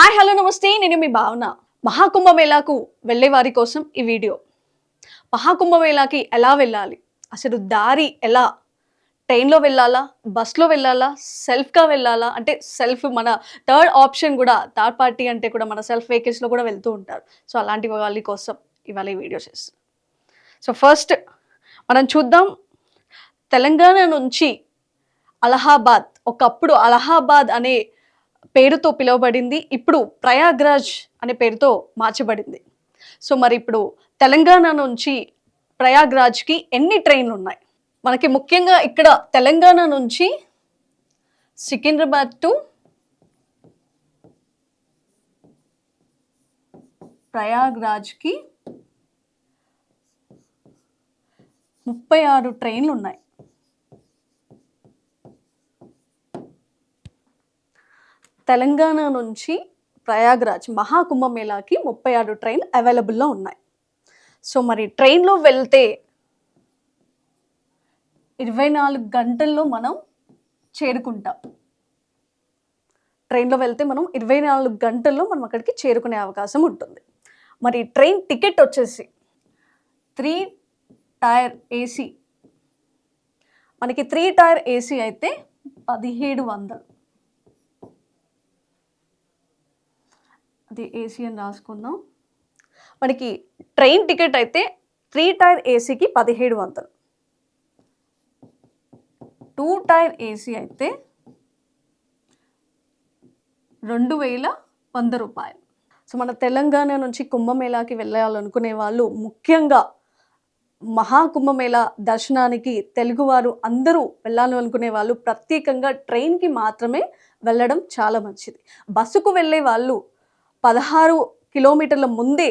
Hi hello నమస్తే. నేను మీ భావన. మహాకుంభమేళాకు వెళ్ళే వారి కోసం ఈ వీడియో. మహాకుంభమేళాకి ఎలా వెళ్ళాలి? అసలు దారి ఎలా? ట్రైన్లో వెళ్ళాలా? బస్లో వెళ్ళాలా? సెల్ఫ్గా వెళ్ళాలా? అంటే సెల్ఫ్ మన థర్డ్ ఆప్షన్ కూడా థర్డ్ పార్టీ అంటే కూడా మన సెల్ఫ్ వెహికల్స్లో కూడా వెళ్తూ ఉంటారు. సో అలాంటి వాళ్ళ కోసం ఇవాళ ఈ వీడియో చేస్తాను సో ఫస్ట్ మనం చూద్దాం. తెలంగాణ నుంచి అలహాబాద్ ఒకప్పుడు అలహాబాద్ అనే పేరుతో పిలువబడింది. ఇప్పుడు ప్రయాగ్రాజ్ అనే పేరుతో మార్చబడింది. సో మరి ఇప్పుడు తెలంగాణ నుంచి ప్రయాగ్రాజ్కి ఎన్ని ట్రైన్లు ఉన్నాయి మనకి ముఖ్యంగా ఇక్కడ తెలంగాణ నుంచి సికింద్రాబాద్ టు ప్రయాగ్రాజ్కి ముప్పై ఆరు ట్రైన్లు ఉన్నాయి తెలంగాణ నుంచి ప్రయాగ్రాజ్ మహాకుంభమేళాకి ముప్పై ఆరు ట్రైన్ అవైలబుల్లో ఉన్నాయి. సో మరి ట్రైన్లో వెళ్తే ఇరవై నాలుగు గంటల్లో మనం చేరుకుంటాం. ట్రైన్లో వెళ్తే మనం ఇరవై నాలుగు గంటల్లో మనం అక్కడికి చేరుకునే అవకాశం ఉంటుంది. మరి ట్రైన్ టికెట్ వచ్చేసి త్రీ టైర్ ఏసీ. మనకి త్రీ టైర్ ఏసీ అయితే పదిహేడు వందలు. అది ఏసీ అని రాసుకుందాం. మనకి ట్రైన్ టికెట్ అయితే త్రీ టైర్ ఏసీకి పదిహేడు వందలు. టూ టైర్ ఏసీ అయితే రెండు వేల వంద రూపాయలు. సో మన తెలంగాణ నుంచి కుంభమేళాకి వెళ్ళాలనుకునే వాళ్ళు ముఖ్యంగా మహాకుంభమేళ దర్శనానికి తెలుగువారు అందరూ వెళ్ళాలి అనుకునే వాళ్ళు ప్రత్యేకంగా ట్రైన్కి మాత్రమే వెళ్ళడం చాలా మంచిది. బస్సుకు వెళ్ళే వాళ్ళు పదహారు కిలోమీటర్ల ముందే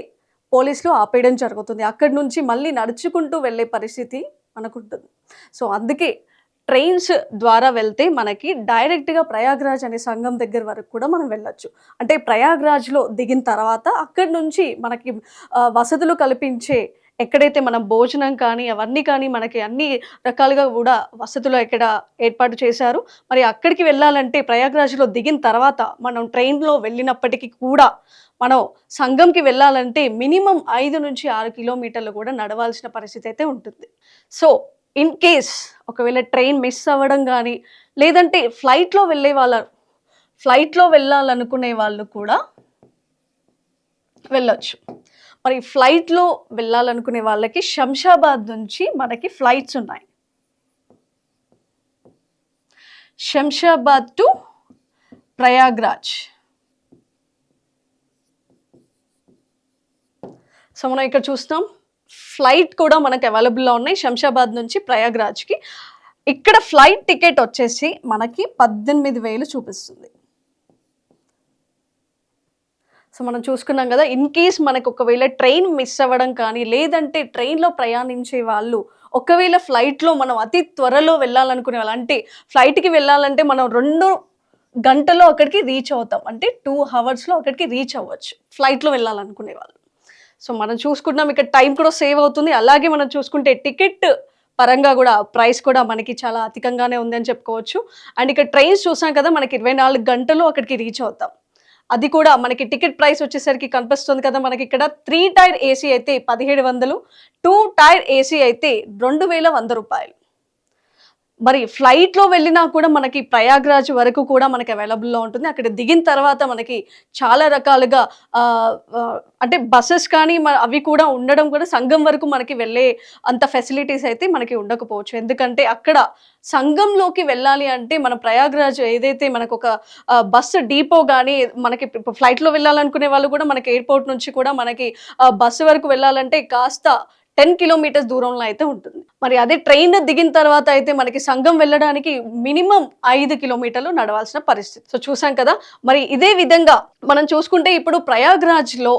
పోలీసులు ఆపేయడం జరుగుతుంది. అక్కడి నుంచి మళ్ళీ నడుచుకుంటూ వెళ్ళే పరిస్థితి మనకుంటుంది. సో అందుకే ట్రైన్స్ ద్వారా వెళ్తే మనకి డైరెక్ట్గా ప్రయాగ్రాజ్ అనే సంఘం దగ్గర వరకు కూడా మనం వెళ్ళొచ్చు. అంటే ప్రయాగ్రాజ్లో దిగిన తర్వాత అక్కడి నుంచి మనకి వసతులు కల్పించే ఎక్కడైతే మనం భోజనం కానీ అవన్నీ కానీ మనకి అన్ని రకాలుగా కూడా వసతులు ఎక్కడ ఏర్పాటు చేశారు. మరి అక్కడికి వెళ్ళాలంటే ప్రయాగ్రాజ్లో దిగిన తర్వాత మనం ట్రైన్లో వెళ్ళినప్పటికీ కూడా మనం సంఘంకి వెళ్ళాలంటే మినిమం ఐదు నుంచి ఆరు కిలోమీటర్లు కూడా నడవాల్సిన పరిస్థితి అయితే ఉంటుంది. సో ఇన్ కేస్ ఒకవేళ ట్రైన్ మిస్ అవ్వడం కానీ లేదంటే ఫ్లైట్లో వెళ్ళే వాళ్ళ ఫ్లైట్లో వెళ్ళాలనుకునే వాళ్ళు కూడా వెళ్ళొచ్చు. మరి ఫ్లైట్లో వెళ్ళాలనుకునే వాళ్ళకి శంషాబాద్ నుంచి మనకి ఫ్లైట్స్ ఉన్నాయి. శంషాబాద్ టు ప్రయాగ్రాజ్. సో మనం ఇక్కడ చూస్తాం ఫ్లైట్ కూడా మనకు అవైలబుల్లో ఉన్నాయి శంషాబాద్ నుంచి ప్రయాగ్రాజ్కి. ఇక్కడ ఫ్లైట్ టికెట్ వచ్చేసి మనకి పద్దెనిమిది వేలు చూపిస్తుంది. సో మనం చూసుకున్నాం కదా ఇన్ కేస్ మనకు ఒకవేళ ట్రైన్ మిస్ అవ్వడం కానీ లేదంటే ట్రైన్లో ప్రయాణించే వాళ్ళు ఒకవేళ ఫ్లైట్లో మనం అతి త్వరలో వెళ్ళాలనుకునే వాళ్ళు అంటే ఫ్లైట్కి వెళ్ళాలంటే మనం రెండు గంటలో అక్కడికి రీచ్ అవుతాం. అంటే టూ అవర్స్లో అక్కడికి రీచ్ అవ్వచ్చు ఫ్లైట్లో వెళ్ళాలనుకునే వాళ్ళు. సో మనం చూసుకుంటున్నాం ఇక్కడ టైం కూడా సేవ్ అవుతుంది. అలాగే మనం చూసుకుంటే టికెట్ పరంగా కూడా ప్రైస్ కూడా మనకి చాలా అధికంగానే ఉందని చెప్పుకోవచ్చు. అండ్ ఇక్కడ ట్రైన్స్ చూసాం కదా మనకి ఇరవై నాలుగు గంటలు అక్కడికి రీచ్ అవుతాం. అది కూడా మనకి టికెట్ ప్రైస్ వచ్చేసరికి కనిపిస్తుంది కదా మనకి ఇక్కడ. త్రీ టైర్ ఏసీ అయితే పదిహేడు వందలు టూ టైర్ ఏసీ అయితే రెండు వేల వంద రూపాయలు. మరి ఫ్లైట్లో వెళ్ళినా కూడా మనకి ప్రయాగ్రాజ్ వరకు కూడా మనకి అవైలబుల్లో ఉంటుంది. అక్కడ దిగిన తర్వాత మనకి చాలా రకాలుగా అంటే బస్సెస్ కానీ అవి కూడా ఉండడం కూడా సంఘం వరకు మనకి వెళ్ళే అంత ఫెసిలిటీస్ అయితే మనకి ఉండకపోవచ్చు. ఎందుకంటే అక్కడ సంఘంలోకి వెళ్ళాలి అంటే మన ప్రయాగ్రాజ్ ఏదైతే మనకు ఒక బస్సు డీపో కానీ మనకి ఫ్లైట్లో వెళ్ళాలనుకునే వాళ్ళు కూడా మనకి ఎయిర్పోర్ట్ నుంచి కూడా మనకి బస్సు వరకు వెళ్ళాలంటే కాస్త టెన్ కిలోమీటర్స్ దూరంలో అయితే ఉంటుంది. మరి అదే ట్రైన్ దిగిన తర్వాత అయితే మనకి సంఘం వెళ్ళడానికి మినిమం ఐదు కిలోమీటర్లు నడవాల్సిన పరిస్థితి. సో చూసాం కదా మరి ఇదే విధంగా మనం చూసుకుంటే ఇప్పుడు ప్రయాగ్రాజ్లో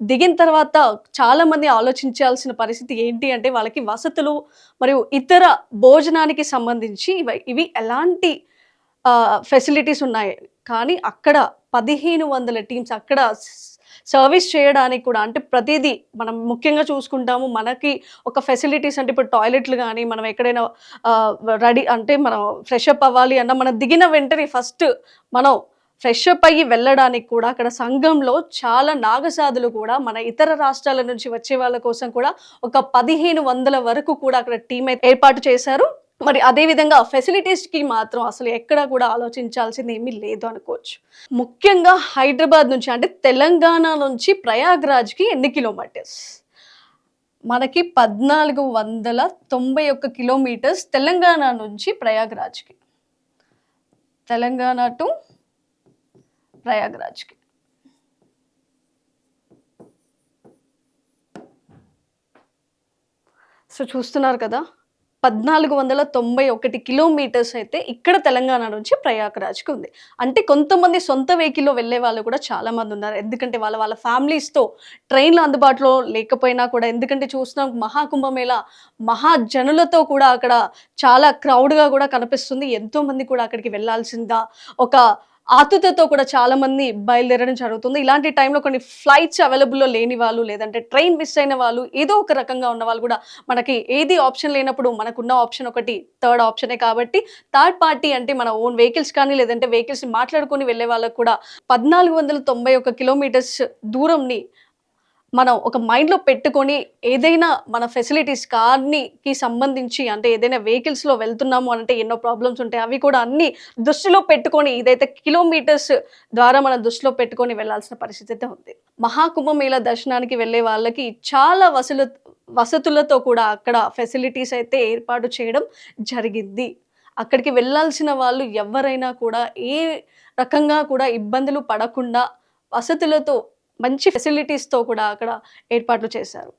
దిగిన తర్వాత చాలా మంది ఆలోచించాల్సిన పరిస్థితి ఏంటి అంటే వాళ్ళకి వసతులు మరియు ఇతర భోజనానికి సంబంధించి ఇవి ఇవి ఎలాంటి ఫెసిలిటీస్ ఉన్నాయి. కానీ అక్కడ పదిహేను వందల టీమ్స్ అక్కడ సర్వీస్ చేయడానికి కూడా అంటే ప్రతిదీ మనం ముఖ్యంగా చూసుకుంటాము మనకి ఒక ఫెసిలిటీస్ అంటే ఇప్పుడు టాయిలెట్లు కానీ మనం ఎక్కడైనా రెడీ అంటే మనం ఫ్రెష్ అప్ అవ్వాలి అన్న మనం దిగిన వెంటనే ఫస్ట్ మనం ఫ్రెష్ అప్ అయ్యి వెళ్ళడానికి కూడా అక్కడ సంఘంలో చాలా నాగసాధులు కూడా మన ఇతర రాష్ట్రాల నుంచి వచ్చే వాళ్ళ కోసం కూడా ఒక పదిహేను వందల వరకు కూడా అక్కడ టీం ఏర్పాటు చేశారు. మరి అదే విధంగా మాత్రం అసలు ఎక్కడ కూడా ఆలోచించాల్సింది ఏమీ లేదు అనుకోవచ్చు. ముఖ్యంగా హైదరాబాద్ నుంచి అంటే తెలంగాణ నుంచి ప్రయాగ్రాజ్కి ఎన్ని కిలోమీటర్స్? మనకి పద్నాలుగు వందల తొంభై ఒక్క కిలోమీటర్స్ తెలంగాణ నుంచి ప్రయాగ్రాజ్కి. తెలంగాణ టు ప్రయాగ్రాజ్కి. సో చూస్తున్నారు కదా? పద్నాలుగు వందల తొంభై ఒకటి కిలోమీటర్స్ అయితే ఇక్కడ తెలంగాణ నుంచి ప్రయాగరాజ్కి ఉంది. అంటే కొంతమంది సొంత వెహికల్లో వెళ్ళే వాళ్ళు కూడా చాలామంది ఉన్నారు. ఎందుకంటే వాళ్ళ వాళ్ళ ఫ్యామిలీస్తో ట్రైన్లు అందుబాటులో లేకపోయినా కూడా ఎందుకంటే చూస్తున్నాం మహాకుంభమేళ మహాజనులతో కూడా అక్కడ చాలా క్రౌడ్గా కూడా కనిపిస్తుంది. ఎంతోమంది కూడా అక్కడికి వెళ్ళాల్సిందా ఒక ఆతుతతో కూడా చాలా మంది బయలుదేరడం జరుగుతుంది. ఇలాంటి టైంలో కొన్ని ఫ్లైట్స్ అవైలబుల్లో లేని వాళ్ళు లేదంటే ట్రైన్ మిస్ అయిన వాళ్ళు ఏదో ఒక రకంగా ఉన్న వాళ్ళు కూడా మనకి ఏది ఆప్షన్ లేనప్పుడు మనకున్న ఆప్షన్ ఒకటి థర్డ్ ఆప్షనే కాబట్టి థర్డ్ పార్టీ అంటే మన ఓన్ వెహికల్స్ కానీ లేదంటే వెహికల్స్ మాట్లాడుకొని వెళ్ళే వాళ్ళకు కూడా పద్నాలుగు వందల తొంభై ఒక కిలోమీటర్స్ దూరంని మనం ఒక మైండ్లో పెట్టుకొని ఏదైనా మన ఫెసిలిటీస్ కార్నికి సంబంధించి అంటే ఏదైనా వెహికల్స్లో వెళ్తున్నాము అంటే ఎన్నో ప్రాబ్లమ్స్ ఉంటాయి. అవి కూడా అన్ని దృష్టిలో పెట్టుకొని ఇదైతే కిలోమీటర్స్ ద్వారా మనం దృష్టిలో పెట్టుకొని వెళ్ళాల్సిన పరిస్థితి అయితే ఉంది. మహాకుంభమేళ దర్శనానికి వెళ్ళే వాళ్ళకి చాలా వసలు వసతులతో కూడా అక్కడ ఫెసిలిటీస్ అయితే ఏర్పాటు చేయడం జరిగింది. అక్కడికి వెళ్ళాల్సిన వాళ్ళు ఎవరైనా కూడా ఏ రకంగా కూడా ఇబ్బందులు పడకుండా వసతులతో మంచి ఫెసిలిటీస్తో కూడా అక్కడ ఏర్పాట్లు చేశారు.